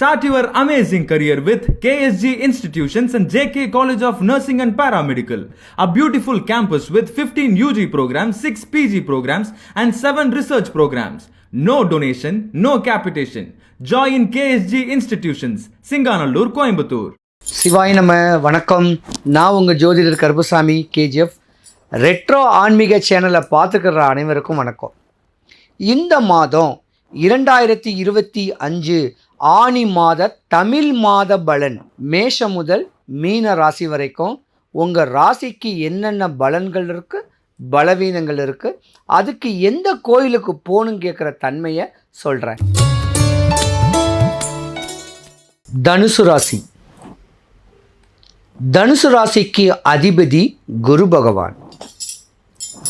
Start your amazing career with KSG Institutions and JK College of Nursing and Paramedical, a beautiful campus with 15 UG programs, 6 PG programs, and 7 research programs. No donation, no capitation. Join KSG Institutions, Singanallur, Coimbatore. சிவாய் நம்ம வணக்கம் நான் உங்கள் ஜோதிடர் Karuppasamy KGF retro ஆன்மீக சேனலை பார்த்துக்கிற அனைவருக்கும் வணக்கம் இந்த மாதம் இரண்டாயிரத்தி இருபத்தி அஞ்சு ஆனி மாத தமிழ் மாத பலன். மேஷம் முதல் மீன ராசி வரைக்கும் உங்கள் ராசிக்கு என்னென்ன பலன்கள் இருக்குது பலவீனங்கள் இருக்குது அதுக்கு எந்த கோயிலுக்கு போகணுன்னு கேட்குற தன்மையை சொல்கிறேன் தனுசு ராசி. தனுசு ராசிக்கு அதிபதி குரு பகவான்.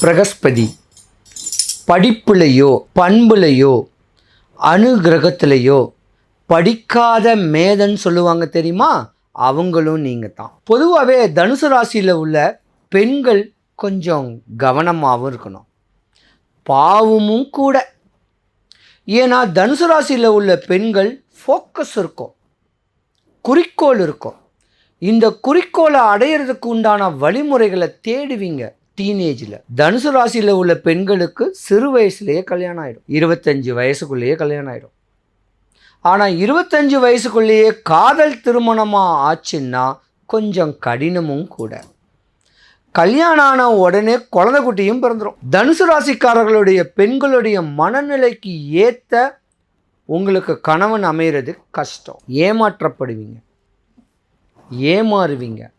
பிரகஸ்பதி. படிப்புலையோ பண்புலையோ அனுகிரகத்திலையோ படிக்காத மேதன்னு சொல்லுவாங்க தெரியுமா? அவங்களும் நீங்கள் தான் பொதுவாகவே தனுசு ராசியில் உள்ள பெண்கள் கொஞ்சம் கவனமாகவும் இருக்கணும். பாவமும் கூட. ஏன்னா தனுசு ராசியில் உள்ள பெண்கள் ஃபோக்கஸ் இருக்கும். குறிக்கோள் இருக்கும். இந்த குறிக்கோளை அடையிறதுக்கு உண்டான வழிமுறைகளை தேடுவீங்க டீனேஜில் தனுசு ராசியில் உள்ள பெண்களுக்கு சிறு வயசுலேயே கல்யாணம் ஆகிடும் இருபத்தஞ்சி வயசுக்குள்ளேயே கல்யாணம் ஆகிடும் ஆனால் இருபத்தஞ்சு வயசுக்குள்ளேயே காதல் திருமணமாக ஆச்சுன்னா கொஞ்சம் கடினமும் கூட. கல்யாணம் ஆன உடனே குழந்தை குட்டியும் பிறந்துடும் தனுசு ராசிக்காரர்களுடைய பெண்களுடைய மனநிலைக்கு ஏற்ற உங்களுக்கு கணவன் அமைகிறது கஷ்டம். ஏமாற்றப்படுவீங்க. ஏமாறுவீங்க.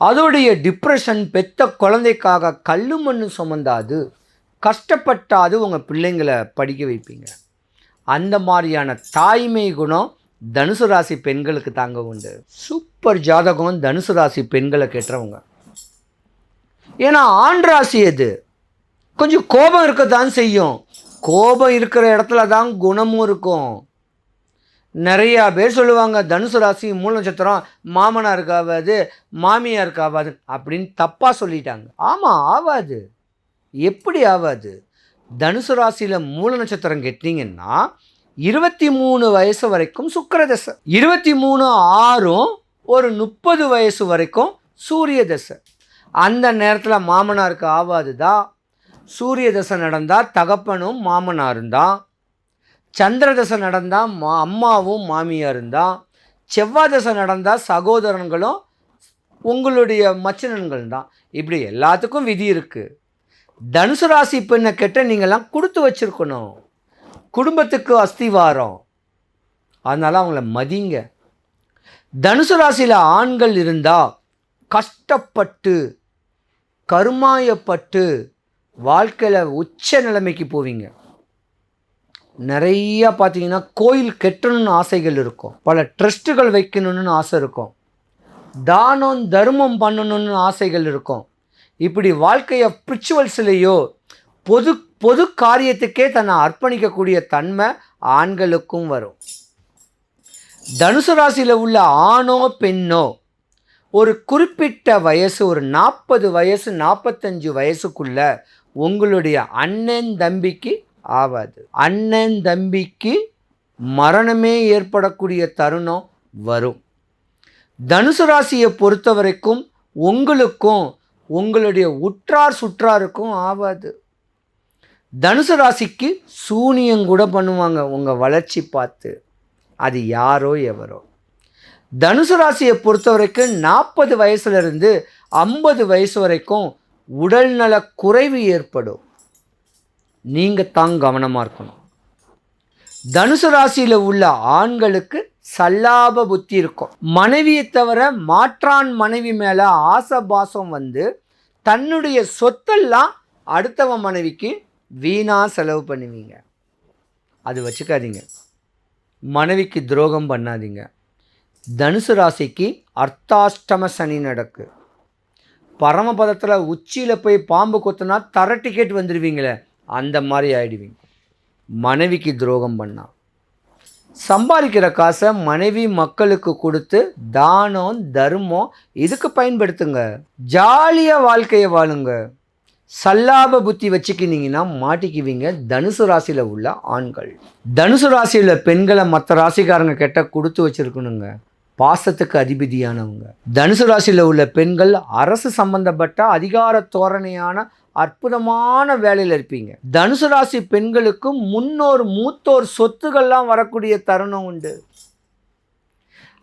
அதோடைய டிப்ரெஷன் பெத்த குழந்தைக்காக கல்லு மண்ணு சுமந்தாது கஷ்டப்பட்டாது உங்கள் பிள்ளைங்களை படிக்க வைப்பீங்க. அந்த மாதிரியான தாய்மை குணம் தனுசு ராசி பெண்களுக்கு தாங்க உண்டு. சூப்பர் ஜாதகம் தனுசு ராசி பெண்களை கெட்டுறவங்க ஏன்னா ஆண் ராசி எது? கொஞ்சம் கோபம் இருக்க தான் செய்யும். கோபம் இருக்கிற இடத்துல தான் குணமும் இருக்கும். நிறையா பேர் சொல்லுவாங்க தனுசு ராசி மூல நட்சத்திரம் மாமனாருக்கு ஆகாது மாமியாருக்கு ஆகாது அப்படின்னு தப்பாக சொல்லிட்டாங்க. ஆமாம் ஆகாது எப்படி ஆகாது தனுசு ராசியில் மூல நட்சத்திரம் கெட்டிங்கன்னா இருபத்தி மூணு வயசு வரைக்கும் சுக்கர தசை இருபத்தி மூணு ஆறும் ஒரு முப்பது வயசு வரைக்கும் சூரிய தசை அந்த நேரத்தில் மாமனாருக்கு ஆவாது தான் சூரிய தசை நடந்தால் தகப்பனும் மாமனாரும் தான் சந்திர தசை நடந்தால் மா அம்மாவும் மாமியாரும் தான் செவ்வாய் தசை நடந்தால் சகோதரன்களும் உங்களுடைய மச்சினன்கள் தான் இப்படி எல்லாத்துக்கும் விதி இருக்குது தனுசு ராசி பெண்ணை கெட்ட நீங்கள்லாம் கொடுத்து வச்சுருக்கணும். குடும்பத்துக்கு அஸ்திவாரம். அதனால் அவங்கள மதிங்க. தனுசு ராசியில் ஆண்கள் இருந்தால் கஷ்டப்பட்டு கருமாயப்பட்டு வாழ்க்கையில் உச்ச நிலைமைக்கு போவீங்க. நிறையா பார்த்தீங்கன்னா கோயில் கெட்டணும்னு ஆசைகள் இருக்கும். பல ட்ரஸ்ட்டுகள் வைக்கணும்னு ஆசை இருக்கும். தானம் தர்மம் பண்ணணும்னு ஆசைகள் இருக்கும். இப்படி வாழ்க்கையை பிரிச்சுவல்ஸ்லேயோ பொது பொது காரியத்துக்கே தன்னை அர்ப்பணிக்கக்கூடிய தன்மை ஆண்களுக்கும் வரும். தனுசு ராசியில் உள்ள ஆணோ பெண்ணோ ஒரு குறிப்பிட்ட வயசு ஒரு நாற்பது வயசு நாற்பத்தஞ்சு வயசுக்குள்ள உங்களுடைய அண்ணன் தம்பிக்கு ஆவாது. அண்ணன் தம்பிக்கு மரணமே ஏற்படக்கூடிய தருணம் வரும். தனுசு ராசியை பொறுத்த வரைக்கும் உங்களுக்கும் உங்களுடைய உற்றார் சுற்றாருக்கும் ஆகாது தனுசு ராசிக்கு சூனியம் கூட பண்ணுவாங்க உங்கள் வளர்ச்சி பார்த்து. அது யாரோ எவரோ. தனுசு ராசியை பொறுத்த வரைக்கும் நாற்பது வயசுலேருந்து ஐம்பது வயசு வரைக்கும் உடல்நல குறைவு ஏற்படும். நீங்கள் தான் கவனமாக இருக்கணும். தனுசு ராசியில் உள்ள ஆண்களுக்கு சல்லாப புத்தி இருக்கும். மனைவியை தவிர மாற்றான் மனைவி மேலே ஆசபாசம் வந்து தன்னுடைய சொத்தெல்லாம் அடுத்தவன் மனைவிக்கு வீணாக செலவு பண்ணுவீங்க. அது வச்சுக்காதீங்க. மனைவிக்கு துரோகம் பண்ணாதீங்க. தனுசு ராசிக்கு அர்த்தாஷ்டம சனி நடக்கு. பரமபதத்தில் உச்சியில் போய் பாம்பு கொத்துனா தர டிக்கெட் வந்துடுவீங்களே அந்த மாதிரி ஆயிடுவீங்க. மனைவிக்கு துரோகம் பண்ணான் சம்பாதிக்கிற காசை மனைவி மக்களுக்கு கொடுத்து தானம் தர்மம் இதுக்கு பயன்படுத்துங்க? ஜாலியாக வாழ்க்கையை வாழுங்க. சல்லாப புத்தி வச்சுக்கினீங்கன்னா மாட்டிக்குவீங்க. தனுசு ராசியில் உள்ள ஆண்கள். தனுசு ராசியில் பெண்களை மற்ற ராசிக்காரங்க கிட்ட கொடுத்து வச்சுருக்கணுங்க. பாசத்துக்கு அதிபதியானவங்க. தனுசு ராசியில் உள்ள பெண்கள் அரசு சம்பந்தப்பட்ட அதிகார தோரணையான அற்புதமான வேலையில் இருப்பீங்க. தனுசு ராசி பெண்களுக்கும் முன்னோர் மூத்தோர் சொத்துக்கள்லாம் வரக்கூடிய தருணம் உண்டு.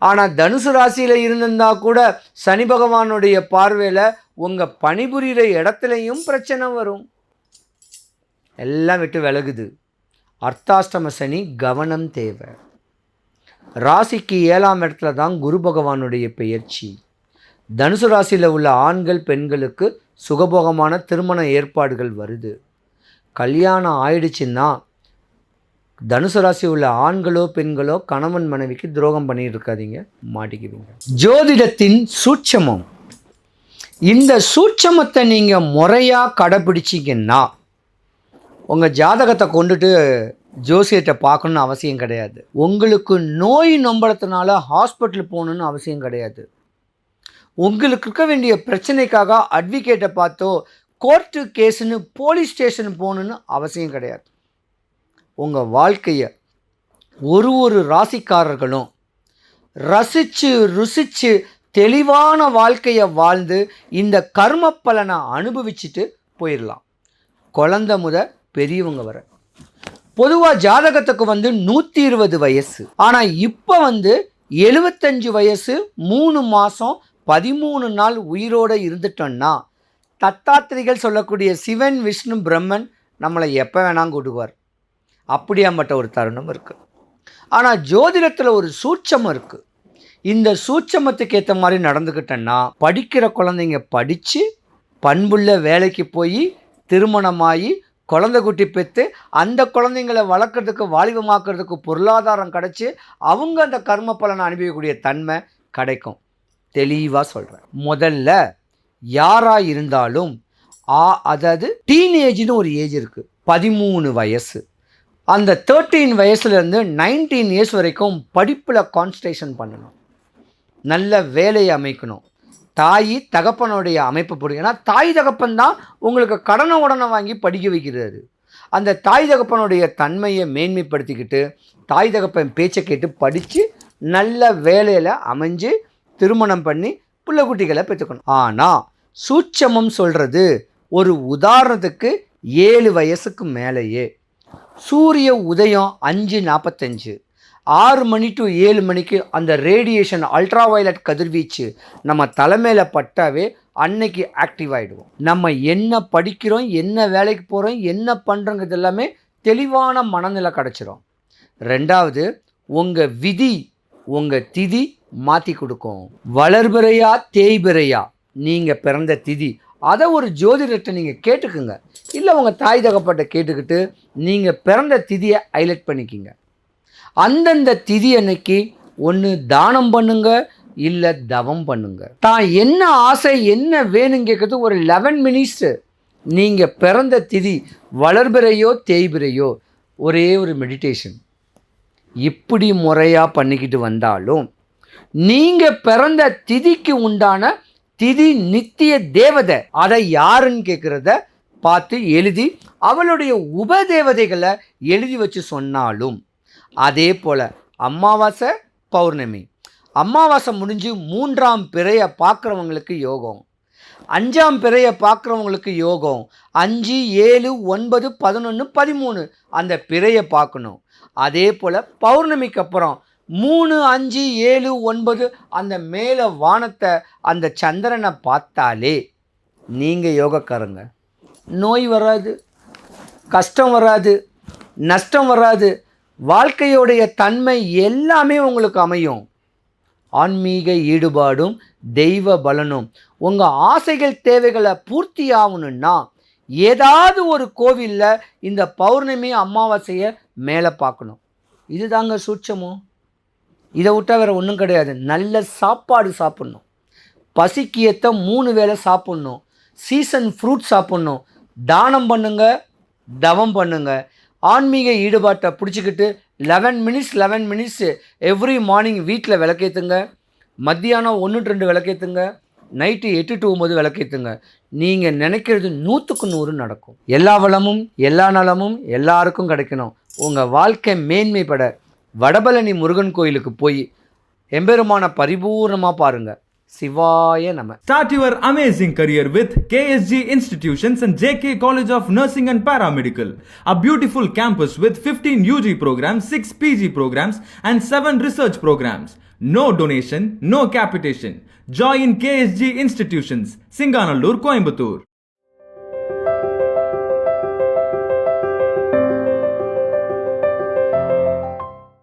ஆனால் தனுசு ராசியில் இருந்திருந்தா கூட சனி பகவானுடைய பார்வையில் உங்கள் பணிபுரிகிற இடத்துலையும் பிரச்சனை வரும். எல்லாம் விட்டு விலகுது. அர்த்தாஷ்டம சனி கவனம் தேவை. ராசிக்கு ஏழாம் இடத்துல தான் குரு பகவானுடைய பெயர்ச்சி. தனுசு ராசியில் உள்ள ஆண்கள் பெண்களுக்கு சுகபோகமான திருமண ஏற்பாடுகள் வருது. கல்யாணம் ஆயிடுச்சுன்னா தனுசு ராசி உள்ள ஆண்களோ பெண்களோ கணவன் மனைவிக்கு துரோகம் பண்ணிட்டு இருக்காதீங்க மாட்டிக்குவீங்க. ஜோதிடத்தின் சூட்சமம். இந்த சூட்சமத்தை நீங்கள் முறையாக கடைப்பிடிச்சிங்கன்னா உங்கள் ஜாதகத்தை கொண்டுட்டு ஜோசியத்தை பார்க்கணுன்னு அவசியம் கிடையாது. உங்களுக்கு நோய் நம்பளத்தினால ஹாஸ்பிட்டல் போகணுன்னு அவசியம் கிடையாது. உங்களுக்கு இருக்க வேண்டிய பிரச்சனைக்காக அட்வொகேட்டை பார்த்தோ கோர்ட்டு கேஸுன்னு போலீஸ் ஸ்டேஷன் போகணுன்னு அவசியம் கிடையாது. உங்கள் வாழ்க்கையை ஒரு ஒரு ராசிக்காரர்களும் ரசித்து ருசித்து தெளிவான வாழ்க்கையை வாழ்ந்து இந்த கர்ம பலனை அனுபவிச்சுட்டு போயிடலாம் குழந்த முத பெரியவங்க வர. பொதுவாக ஜாதகத்துக்கு வந்து நூற்றி இருபது வயசு. ஆனால் இப்போ வந்து எழுபத்தஞ்சு வயசு மூணு மாதம் பதிமூணு நாள் உயிரோடு இருந்துட்டோன்னா தத்தாத்திரிகள் சொல்லக்கூடிய சிவன் விஷ்ணு பிரம்மன் நம்மளை எப்போ வேணாலும் கூடுவார் அப்படியாம்பட்ட ஒரு தருணம் இருக்குது ஆனால் ஜோதிடத்தில் ஒரு சூட்சமம் இருக்குது இந்த சூட்சமத்துக்கு ஏற்ற மாதிரி நடந்துக்கிட்டேன்னா படிக்கிற குழந்தைங்க படித்து பண்புள்ள வேலைக்கு போய் திருமணமாகி குழந்தை குட்டி பெற்று அந்த குழந்தைங்களை வளர்க்குறதுக்கு வாலிபமாக்குறதுக்கு பொருளாதாரம் கிடச்சி அவங்க அந்த கர்ம பலனை அனுபவிக்கக்கூடிய தன்மை கிடைக்கும். தெளிவாக சொல்கிறேன் முதல்ல யாராக இருந்தாலும் ஆ அதாவது டீனேஜ்னு ஒரு ஏஜ் இருக்குது பதிமூணு வயசு. அந்த தேர்ட்டீன் வயசுலேருந்து நைன்டீன் இயர்ஸ் வரைக்கும் படிப்பில் கான்சன்ட்ரேஷன் பண்ணணும். நல்ல வேலையை அமைக்கணும். தாய் தகப்பனுடைய அமைப்பு பிடிக்கும் ஏன்னா தாய் தகப்பன் தான் உங்களுக்கு கடனை உடனே வாங்கி படிக்க வைக்கிறாரு. அந்த தாய் தகப்பனுடைய தன்மையை மேன்மைப்படுத்திக்கிட்டு தாய் தகப்பன் பேச்சை கேட்டு படித்து நல்ல வேலையில் அமைஞ்சு திருமணம் பண்ணி பிள்ளை குட்டிகளை பெற்றுக்கணும். ஆனால் சூட்சமம் சொல்கிறது ஒரு உதாரணத்துக்கு ஏழு வயசுக்கு மேலேயே. சூரிய உதயம் அஞ்சு நாற்பத்தஞ்சு ஆறு மணி டு ஏழு மணிக்கு அந்த ரேடியேஷன் அல்ட்ரா வயலட் கதிர்வீச்சு நம்ம தலைமையில் பட்டாவே அன்னைக்கு ஆக்டிவ் ஆகிடுவோம் நம்ம என்ன படிக்கிறோம் என்ன வேலைக்கு போகிறோம் என்ன பண்ணுறோங்கிறது எல்லாமே தெளிவான மனநிலை கிடச்சிரும். ரெண்டாவது உங்கள் விதி உங்கள் திதி மாற்றி கொடுக்கும். வளர்பிறையா தேய்பிறையா நீங்கள் பிறந்த திதி. அதை ஒரு ஜோதிடர்கிட்ட நீங்கள் கேட்டுக்குங்க. இல்லை உங்கள் தாய் தகப்பட்ட கேட்டுக்கிட்டு நீங்கள் பிறந்த திதியை ஹைலைட் பண்ணிக்கிங்க. அந்தந்த திதி அன்னைக்கு ஒன்று தானம் பண்ணுங்க இல்லை தவம் பண்ணுங்க. தான் என்ன ஆசை என்ன வேணும் கேட்குறது ஒரு லெவன் மினிட்ஸு நீங்கள் பிறந்த திதி வளர்பிறையோ தேய்பிறையோ ஒரே ஒரு மெடிடேஷன் இப்படி முறையாக பண்ணிக்கிட்டு வந்தாலும் நீங்கள் பிறந்த திதிக்கு உண்டான திதி நித்திய தேவதை அதை யாருன்னு கேட்குறத பார்த்து எழுதி அவளுடைய உபதேவதைகளை எழுதி வச்சு சொன்னாலும் அதே போல் அமாவாசை பௌர்ணமி. அமாவாசை முடிஞ்சு மூன்றாம் பிறையை பார்க்குறவங்களுக்கு யோகம். அஞ்சாம் பிறையை பார்க்குறவங்களுக்கு யோகம். அஞ்சு ஏழு ஒன்பது பதினொன்று பதிமூணு அந்த பிறையை பார்க்கணும். அதே போல் பௌர்ணமிக்கு அப்புறம் மூணு அஞ்சு ஏழு ஒன்பது அந்த மேலே வானத்தை அந்த சந்திரனை பார்த்தாலே நீங்கள் யோகக்காரங்க. நோய் வராது கஷ்டம் வராது நஷ்டம் வராது வாழ்க்கையோடைய தன்மை எல்லாமே உங்களுக்கு அமையும். ஆன்மீக ஈடுபாடும் தெய்வ பலனும். உங்கள் ஆசைகள் தேவைகளை பூர்த்தி ஆகணும்னா ஏதாவது ஒரு கோவிலில் இந்த பௌர்ணமி அமாவாசையை மேலே பார்க்கணும் இதுதாங்க சூட்சமும். இதை விட்டால் வேறு ஒன்றும் கிடையாது. நல்ல சாப்பாடு சாப்பிட்ணும். பசிக்கு ஏற்ற மூணு வேளை சாப்பிட்ணும். சீசன் ஃப்ரூட் சாப்பிட்ணும். தானம் பண்ணுங்க தவம் பண்ணுங்க. ஆன்மீக ஈடுபாட்டை பிடிச்சிக்கிட்டு eleven minutes eleven minutes every morning வீட்டில் விளக்கேற்றுங்க மத்தியானம் ஒன்று ரெண்டு விளக்கேற்றுங்க நைட்டு எட்டு டு ஒம்பது விளக்கேற்றுங்க நீங்கள் நினைக்கிறது நூற்றுக்கு நூறு நடக்கும். எல்லா வளமும் எல்லா நலமும் எல்லாருக்கும் கிடைக்கணும். உங்கள் வாழ்க்கை மேன்மைப்பட வடபழனி முருகன் கோயிலுக்கு போய் எம்பெருமான பரிபூர்ணமாக பாருங்கள் சிவாய நம. Start your amazing career with KSG institutions and JK college of nursing and paramedical a beautiful campus with fifteen UG programs six PG programs and seven research programs No donation, no capitation. Join KSG Institutions, Singanallur, Coimbatore.